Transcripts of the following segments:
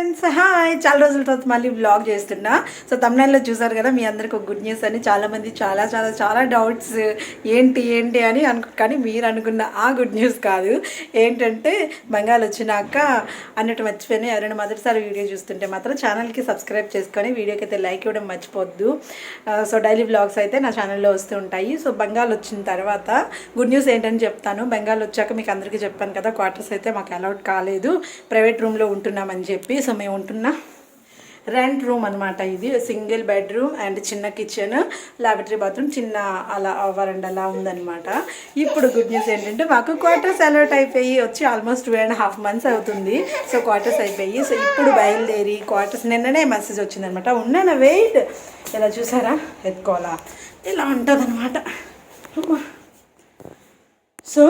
Friends hi చాలా రోజుల తర్వాత మళ్ళీ బ్లాగ్ చేస్తున్నా. సో తమిళనాడులో చూసారు కదా మీ అందరికి ఒక గుడ్ న్యూస్ అని. చాలామంది చాలా చాలా చాలా డౌట్స్ ఏంటి ఏంటి అని అను కానీ మీరు అనుకున్న ఆ గుడ్ న్యూస్ కాదు. ఏంటంటే బంగాల్ వచ్చినాక అన్నట్టు మర్చిపోయినా ఎవరైనా మొదటిసారి వీడియో చూస్తుంటే మాత్రం ఛానల్కి సబ్స్క్రైబ్ చేసుకొని వీడియోకి అయితే లైక్ ఇవ్వడం మర్చిపోద్దు. సో డైలీ బ్లాగ్స్ అయితే నా ఛానల్లో వస్తూ ఉంటాయి. సో బెంగాల్ వచ్చిన తర్వాత గుడ్ న్యూస్ ఏంటని చెప్తాను. బెంగాల్ వచ్చాక మీకు అందరికీ చెప్పాను కదా క్వార్టర్స్ అయితే మాకు అలౌట్ కాలేదు. ప్రైవేట్ రూమ్లో ఉంటున్నామని చెప్పి. సో సమయం ఉంటున్నా. రెంట్ రూమ్ అనమాట ఇది. సింగిల్ బెడ్రూమ్ అండ్ చిన్న కిచెన్ లాబరేటరీ బాత్రూమ్ చిన్న అలా వరండలా అలా ఇప్పుడు గుడ్ న్యూస్ ఏంటంటే మాకు క్వార్టర్స్ అలర్ట్ అయిపోయి వచ్చి almost two and half months అవుతుంది. సో క్వార్టర్స్ అయిపోయి సో ఇప్పుడు బయలుదేరి క్వార్టర్స్ నిన్ననే మెసేజ్ వచ్చిందనమాట ఉన్నాను వెయిట్ ఇలా చూసారా? ఎత్తుకోవాలా ఇలా ఉంటుంది అనమాట సో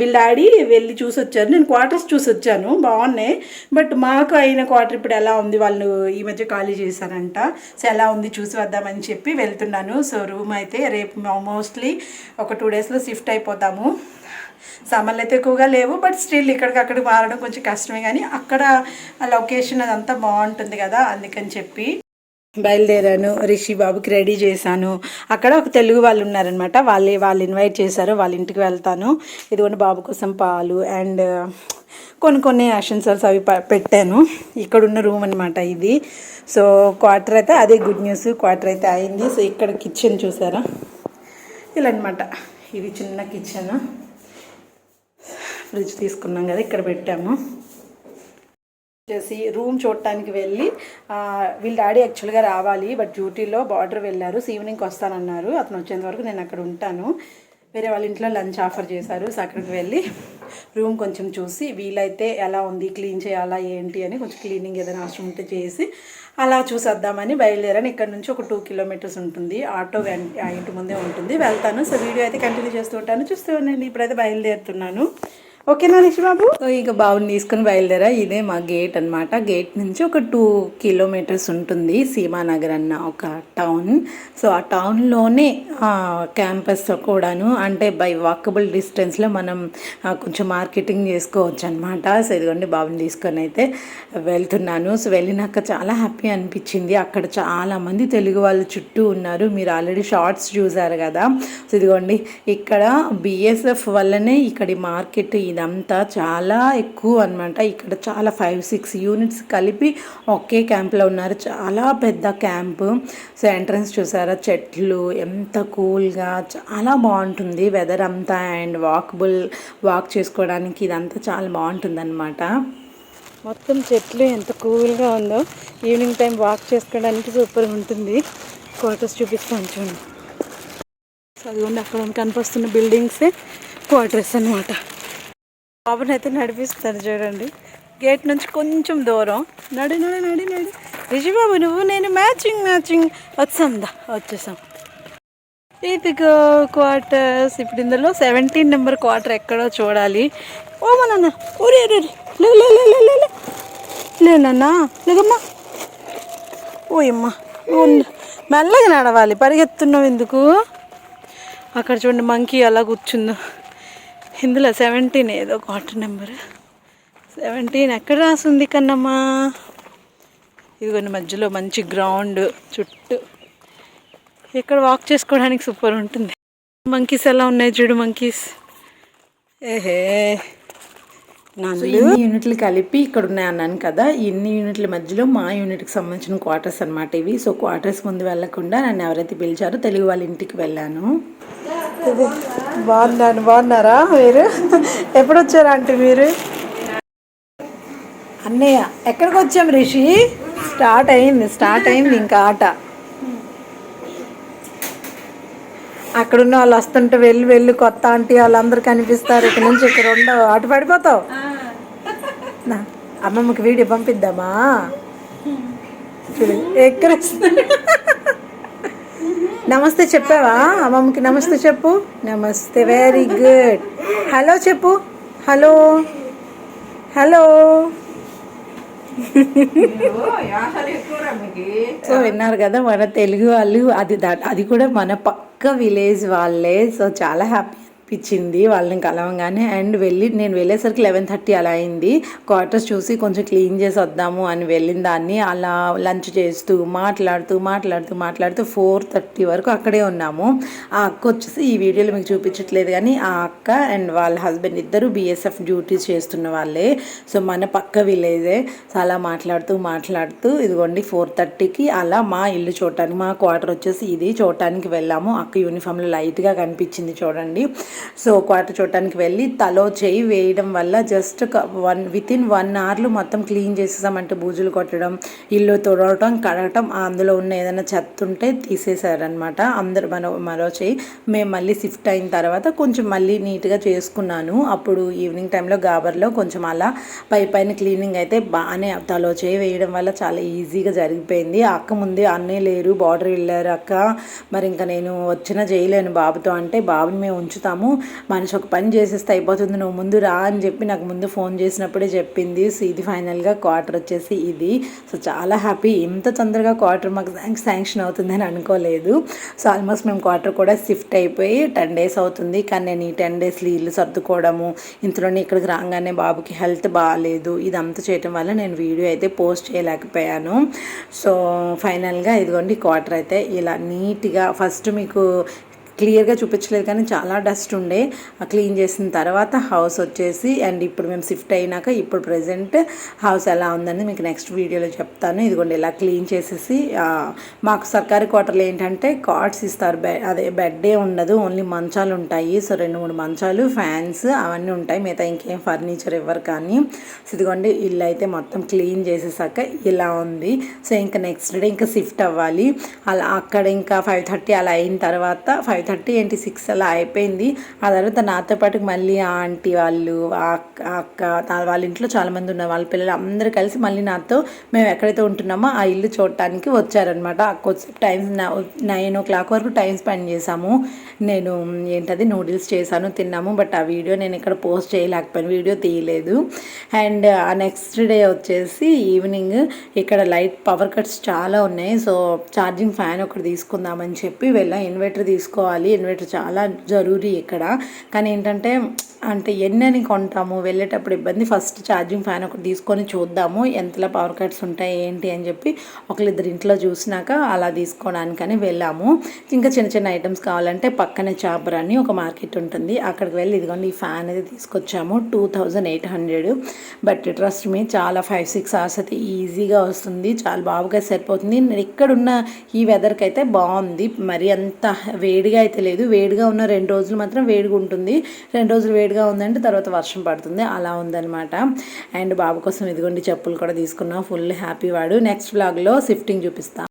వీళ్ళ డాడీ వెళ్ళి చూసి వచ్చారు నేను క్వార్టర్స్ చూసి వచ్చాను బాగున్నాయి. బట్ మాకు అయిన క్వార్టర్ ఇప్పుడు ఎలా ఉంది? వాళ్ళు ఈ మధ్య ఖాళీ చేశారంట. సో ఎలా ఉంది? చూసి వద్దామని చెప్పి వెళ్తున్నాను. సో రూమ్ అయితే రేపు మోస్ట్లీ ఒక టూ డేస్లో షిఫ్ట్ అయిపోతాము. సామాన్లు అయితే ఎక్కువగా లేవు. బట్ స్టిల్ ఇక్కడికి అక్కడికి మారడం కొంచెం కష్టమే. కానీ అక్కడ లొకేషన్ అదంతా బాగుంటుంది కదా అందుకని చెప్పి బయలుదేరాను రిషి బాబుకి రెడీ చేశాను. అక్కడ ఒక తెలుగు వాళ్ళు ఉన్నారనమాట వాళ్ళే వాళ్ళు ఇన్వైట్ చేశారు వాళ్ళ ఇంటికి వెళ్తాను. ఇదిగోండి బాబు కోసం పాలు అండ్ కొన్ని కొన్ని అసెన్షియల్స్ అవి పెట్టాను. ఇక్కడ ఉన్న రూమ్ అనమాట ఇది. సో క్వార్టర్ అయితే అదే గుడ్ న్యూస్. క్వార్టర్ అయితే అయింది. సో ఇక్కడ కిచెన్ చూసారా? ఇలా అనమాట ఇది చిన్న కిచెన్. ఫ్రిడ్జ్ తీసుకున్నాం కదా ఇక్కడ పెట్టాము. చేసి రూమ్ చూడటానికి వెళ్ళి వీళ్ళ డాడీ యాక్చువల్గా రావాలి బట్ డ్యూటీలో బార్డర్ వెళ్ళారు. ఈవినింగ్కి వస్తానన్నారు. అతను వచ్చేంత వరకు నేను అక్కడ ఉంటాను. వేరే వాళ్ళ ఇంట్లో లంచ్ ఆఫర్ చేశారు. సో అక్కడికి వెళ్ళి రూమ్ కొంచెం చూసి వీలైతే ఎలా ఉంది క్లీన్ చేయాలా ఏంటి అని కొంచెం క్లీనింగ్ ఏదైనా అవసరం ఉంటే చేసి అలా చూసేద్దామని బయలుదేరాను. ఇక్కడ నుంచి ఒక టూ కిలోమీటర్స్ ఉంటుంది. ఆటో ఆ ఇంటి ముందే ఉంటుంది. వెళ్తాను. సో వీడియో అయితే కంటిన్యూ చేస్తూ ఉంటాను. చూస్తూ ఉండండి. ఇప్పుడైతే బయలుదేరుతున్నాను. ఓకేనా రిషి బాబు? సో ఇక బాబుని తీసుకుని బయలుదేరా. ఇదే మా గేట్ అన్నమాట. గేట్ నుంచి ఒక టూ కిలోమీటర్స్ ఉంటుంది సీమానగర్ అన్న ఒక టౌన్. సో ఆ టౌన్లోనే క్యాంపస్ కూడాను అంటే బై వాకబుల్ డిస్టెన్స్లో మనం కొంచెం మార్కెటింగ్ చేసుకోవచ్చు అనమాట సో ఇదిగోండి బాబుని తీసుకొని అయితే వెళ్తున్నాను. సో వెళ్ళినాక చాలా హ్యాపీ అనిపించింది. అక్కడ చాలామంది తెలుగు వాళ్ళు చుట్టూ ఉన్నారు. మీరు ఆల్రెడీ షార్ట్స్ చూసారు కదా. సో ఇదిగోండి ఇక్కడ బిఎస్ఎఫ్ వల్లనే ఇక్కడి మార్కెట్ ఇదంతా చాలా ఎక్కువ అనమాట ఇక్కడ చాలా ఫైవ్ సిక్స్ యూనిట్స్ కలిపి ఒకే క్యాంప్లో ఉన్నారు. చాలా పెద్ద క్యాంపు సో ఎంట్రన్స్ చూసారా? చెట్లు ఎంత కూల్గా చాలా బాగుంటుంది. వెదర్ అంతా అండ్ వాకబుల్ వాక్ చేసుకోవడానికి ఇదంతా చాలా బాగుంటుంది అనమాట మొత్తం చెట్లు ఎంత కూల్గా ఉందో. ఈవినింగ్ టైం వాక్ చేసుకోవడానికి సూపర్గా ఉంటుంది. క్వార్టర్స్ చూపిస్తాను చూడండి చదువుండి అదిగోండి అక్కడ కనిపిస్తున్న బిల్డింగ్సే క్వార్టర్స్ అనమాట బాబుని అయితే నడిపిస్తారు చూడండి. గేట్ నుంచి కొంచెం దూరం. నడి నడి నడి నడి. రిషిబాబు నువ్వు నేను మ్యాచింగ్ మ్యాచింగ్. వచ్చాందా వచ్చేసాం. ఇదిగో క్వార్టర్స్. ఇప్పుడు ఇందులో సెవెంటీన్ నెంబర్ క్వార్టర్ ఎక్కడో చూడాలి. ఓ మా నాన్న ఊరే రే లే లే లే లే లే లే. లేనన్నా లేదమ్మా. ఓయమ్మా మెల్లగా నడవాలి. పరిగెత్తున్నావు ఎందుకు? అక్కడ చూడండి మంకీ అలా కూర్చుందో. ఇందులో సెవెంటీన్ ఏదో క్వార్టర్ నెంబర్ సెవెంటీన్ ఎక్కడ రాసింది కన్నమ్మా? ఇదిగోండి మధ్యలో మంచి గ్రౌండ్ చుట్టూ. ఇక్కడ వాక్ చేసుకోవడానికి సూపర్ ఉంటుంది. మంకీస్ ఎలా ఉన్నాయి చూడు మంకీస్ ఏహే. ఇన్ని యూనిట్లు కలిపి ఇక్కడ ఉన్నాయి అన్నాను కదా ఇన్ని యూనిట్ల మధ్యలో మా యూనిట్కి సంబంధించిన క్వార్టర్స్ అన్నమాట ఇవి. సో క్వార్టర్స్ ముందు వెళ్ళకుండా నన్ను ఎవరైతే పిలిచారో తెలుగు వాళ్ళ ఇంటికి వెళ్ళాను. బాగున్నాను బాగున్నారా మీరు? ఎప్పుడు వచ్చారా అంటే మీరు? అన్నయ్య ఎక్కడికి వచ్చాం రిషి? స్టార్ట్ అయింది స్టార్ట్ అయింది ఇంకా ఆట. అక్కడున్న వాళ్ళు వస్తుంటే వెళ్ళి వెళ్ళి కొత్త ఆంటీ వాళ్ళందరూ కనిపిస్తారు. ఇక్కడ నుంచి ఇక్కడ ఉండవు. అటు పడిపోతావు? అమ్మమ్మకి వీడియో పంపిద్దామా? చూడు ఎక్కడ నమస్తే చెప్పావా? అమ్మమ్మకి నమస్తే చెప్పు. నమస్తే వెరీ గుడ్ హలో చెప్పు. హలో హలో సో విన్నారు కదా మన తెలుగు వాళ్ళు అది దా- అది కూడా మన పక్క విలేజ్ వాళ్ళే. సో చాలా హ్యాపీ ఇచ్చింది వాళ్ళని కలవగానే. అండ్ వెళ్ళి నేను వెళ్ళేసరికి లెవెన్ థర్టీ అలా అయింది. క్వార్టర్స్ చూసి కొంచెం క్లీన్ చేసి వద్దాము అని వెళ్ళిన దాన్ని అలా లంచ్ చేస్తూ మాట్లాడుతూ మాట్లాడుతూ మాట్లాడుతూ ఫోర్ థర్టీ వరకు అక్కడే ఉన్నాము. ఆ అక్క వచ్చేసి ఈ వీడియోలో మీకు చూపించట్లేదు కానీ ఆ అక్క అండ్ వాళ్ళ హస్బెండ్ ఇద్దరు బీఎస్ఎఫ్ డ్యూటీస్ చేస్తున్న వాళ్ళే. సో మన పక్క విలేజే. సో అలా మాట్లాడుతూ మాట్లాడుతూ ఇదిగోండి ఫోర్ థర్టీకి అలా మా ఇల్లు చూడటానికి మా క్వార్టర్ వచ్చేసి ఇది చూడటానికి వెళ్ళాము. అక్క యూనిఫామ్లో లైట్గా కనిపించింది చూడండి. సో క్వార్టర్ చూడటానికి వెళ్ళి తలో చేయి వేయడం వల్ల just one with in one అవర్లో మొత్తం క్లీన్ చేసేసామంటే బూజులు కొట్టడం ఇల్లు తుడవటం కడగటం అందులో ఉన్న ఏదైనా చెత్త ఉంటే తీసేశారనమాట అందరు మన మరో చేయి. మేము మళ్ళీ షిఫ్ట్ అయిన తర్వాత కొంచెం మళ్ళీ నీట్గా చేసుకున్నాను. అప్పుడు ఈవినింగ్ టైంలో గాబర్లో కొంచెం అలా పై పైన క్లీనింగ్ అయితే బాగానే తలో చేయి వేయడం వల్ల చాలా ఈజీగా జరిగిపోయింది. అక్క ముందే అన్నయ్య లేరు బార్డర్ వెళ్ళారు అక్క. మరి ఇంకా నేను వచ్చిన చేయలేను బాబుతో అంటే బాబుని మేము ఉంచుతాము మనిషి ఒక పని చేసేస్తే అయిపోతుంది నువ్వు ముందు రా అని చెప్పి నాకు ముందు ఫోన్ చేసినప్పుడే చెప్పింది. సో ఇది ఫైనల్గా క్వార్టర్ వచ్చేసి ఇది. సో చాలా హ్యాపీ. ఇంత తొందరగా క్వార్టర్ మాకు శాంక్షన్ అవుతుందని అనుకోలేదు. సో ఆల్మోస్ట్ మేము క్వార్టర్ కూడా షిఫ్ట్ అయిపోయి టెన్ డేస్ అవుతుంది. కానీ నేను ఈ టెన్ డేస్లో ఇల్లు సర్దుకోవడము ఇంతలోనే ఇక్కడికి రాగానే బాబుకి హెల్త్ బాగాలేదు ఇదంతా చేయటం వల్ల నేను వీడియో అయితే పోస్ట్ చేయలేకపోయాను. సో ఫైనల్గా ఇదిగోండి క్వార్టర్ అయితే. ఇలా నీట్గా ఫస్ట్ మీకు క్లియర్గా చూపించలేదు కానీ చాలా డస్ట్ ఉండే. క్లీన్ చేసిన తర్వాత హౌస్ వచ్చేసి అండ్ ఇప్పుడు మేము షిఫ్ట్ అయినాక ఇప్పుడు ప్రజెంట్ హౌస్ ఎలా ఉందని మీకు నెక్స్ట్ వీడియోలో చెప్తాను. ఇదిగోండి ఇలా క్లీన్ చేసేసి మాకు సర్కారీ క్వార్టర్లో ఏంటంటే కార్డ్స్ ఇస్తారు. బె అదే బెడ్డే ఉండదు ఓన్లీ మంచాలు ఉంటాయి. సో రెండు మూడు మంచాలు ఫ్యాన్స్ అవన్నీ ఉంటాయి. మిగతా ఇంకేం ఫర్నిచర్ ఇవ్వరు కానీ. సో ఇదిగోండి ఇల్లు అయితే మొత్తం క్లీన్ చేసేసాక ఇలా ఉంది. సో ఇంకా నెక్స్ట్ డే ఇంకా షిఫ్ట్ అవ్వాలి. అలా అక్కడ ఇంకా ఫైవ్ థర్టీ అలా అయిన తర్వాత ఫైవ్ థర్టీ ఏంటి సిక్స్ అలా అయిపోయింది. ఆ తర్వాత నాతో పాటు మళ్ళీ ఆ ఆంటీ వాళ్ళు అక్క అక్క వాళ్ళ ఇంట్లో చాలామంది ఉన్నారు. వాళ్ళ పిల్లలు అందరూ కలిసి మళ్ళీ నాతో మేము ఎక్కడైతే ఉంటున్నామో ఆ ఇల్లు చూడటానికి వచ్చారనమాట కొద్దిసేపు టైం నైన్ ఓ క్లాక్ వరకు టైం స్పెండ్ చేశాము. నేను ఏంటది నూడిల్స్ చేశాను తిన్నాము. బట్ ఆ వీడియో నేను ఇక్కడ పోస్ట్ చేయలేకపోయాను వీడియో తీయలేదు. అండ్ ఆ నెక్స్ట్ డే వచ్చేసి ఈవినింగ్ ఇక్కడ లైట్ పవర్ కట్స్ చాలా ఉన్నాయి. సో ఛార్జింగ్ ఫ్యాన్ ఒకటి తీసుకుందామని చెప్పి వెళ్ళా ఇన్వర్టర్ తీసుకోవాలి ఇన్వర్టర్ చాలా జరూరీ ఇక్కడ. కానీ ఏంటంటే అంటే ఎన్నని కొంటాము వెళ్ళేటప్పుడు ఇబ్బంది. ఫస్ట్ ఛార్జింగ్ ఫ్యాన్ ఒకటి తీసుకొని చూద్దాము ఎంతలో పవర్ కట్స్ ఉంటాయి ఏంటి అని చెప్పి ఒకళ్ళిద్దరు ఇంట్లో చూసినాక అలా తీసుకోవడానికని వెళ్ళాము. ఇంకా చిన్న చిన్న ఐటమ్స్ కావాలంటే పక్కనే చాపర్ అని ఒక మార్కెట్ ఉంటుంది. అక్కడికి వెళ్ళి ఇదిగోండి ఈ ఫ్యాన్ అయితే తీసుకొచ్చాము. Two thousand eight hundred but trust మీ చాలా ఫైవ్ సిక్స్ అవర్స్ అయితే ఈజీగా వస్తుంది. చాలా బాగా సరిపోతుంది. నేను ఇక్కడున్న ఈ వెదర్కి అయితే బాగుంది మరి అంత వేడిగా అయితే లేదు. వేడిగా ఉన్న రెండు రోజులు మాత్రం వేడిగా ఉంటుంది. రెండు రోజులు వేడిగా ఉందంటే తర్వాత వర్షం పడుతుంది. అలా ఉందన్నమాట. అండ్ బాబు కోసం ఇదిగోండి చెప్పులు కూడా తీసుకున్నాం. ఫుల్ హ్యాపీ వాడు. నెక్స్ట్ బ్లాగ్లో షిఫ్టింగ్ చూపిస్తాం.